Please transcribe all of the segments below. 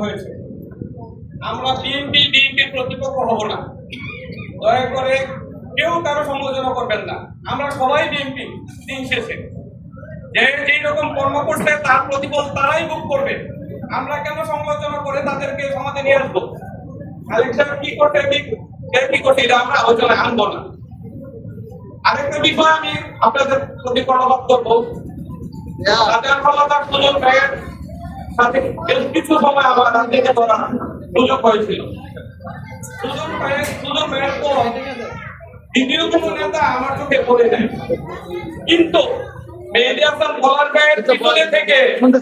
হয়েছে। আমরা রকম কর্ম করছে তার প্রতিফল তারাই ভোগ করবে। আমরা কেন সমালোচনা করে তাদেরকে সমাজে নিয়ে আসব? খালেক কি করছে কি কে কি করছে এটা আমরা আলোচনায় আনব না। আরেকটা বিষয় আমি আপনাদের প্রতি ক্ষমতার সুযোগ ভাইয়ের সাথে বেশ কিছু সময় আমার রাজনীতি করার সুযোগ হয়েছিল। সুযোগ ভাইয়ের সুযোগ ভাইয়ের পর দ্বিতীয় কোনো নেতা আমার চোখে পড়ে যায় কিন্তু মেহেদি হাসান ভাইয়ের পিছনে থেকে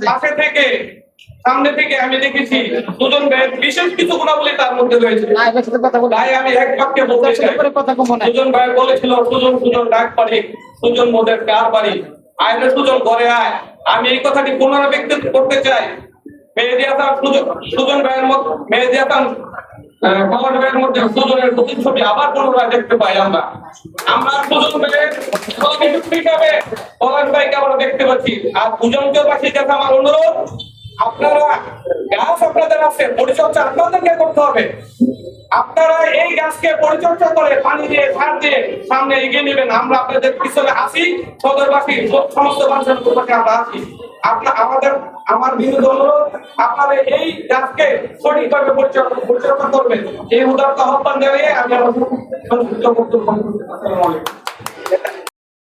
পাশে থেকে সামনে থেকে আমি দেখেছি দুজন ভাইয়ের বিশেষ কিছু গুণাবলী তার মধ্যে রয়েছে। তাই আমি এক বাক্যে বলতে চাই। করে কথা কমো না। সুজন ভাই বলেছিল সুজন সুজন ডাক পারি সুজন মোদের কার বাড়ি? আয়নে সুজন ঘরে আয়। আমি এই কথাটি পুনরাবৃত্তি করতে চাই। সুজন ভাইয়ের কমল ভাইয়ের মধ্যে সুজনের প্রতিচ্ছবি আবার পুনরায় দেখতে পাই আমরা। আমরা সুজন ভাইয়ের সহযোগী হিসাবে পলাশ ভাইকে আমরা দেখতে পাচ্ছি। আর পাশে কাছে আমার অনুরোধ আপনারা গাছ আপনাদের আছে, পরিচর্যা আপনাদেরকে করতে হবে। আপনারা এই গাছকে পরিচর্যা করে পানি দিয়ে, সার দিয়ে সামনে এগিয়ে নেবেন। আমরা আপনাদের পিছনে আসি সদরবাসী, সমস্ত মানুষের পক্ষে আমরা আসি আপনার আমাদের, আমার বিরুদ্ধে অনুরোধ, আপনারা এই গাছকে সঠিকভাবে পরিচর্যা করবেন। এই উদারতা আহ্বান জানিয়ে আমি আমার সংক্ষিপ্ত বক্তব্য আসসালামু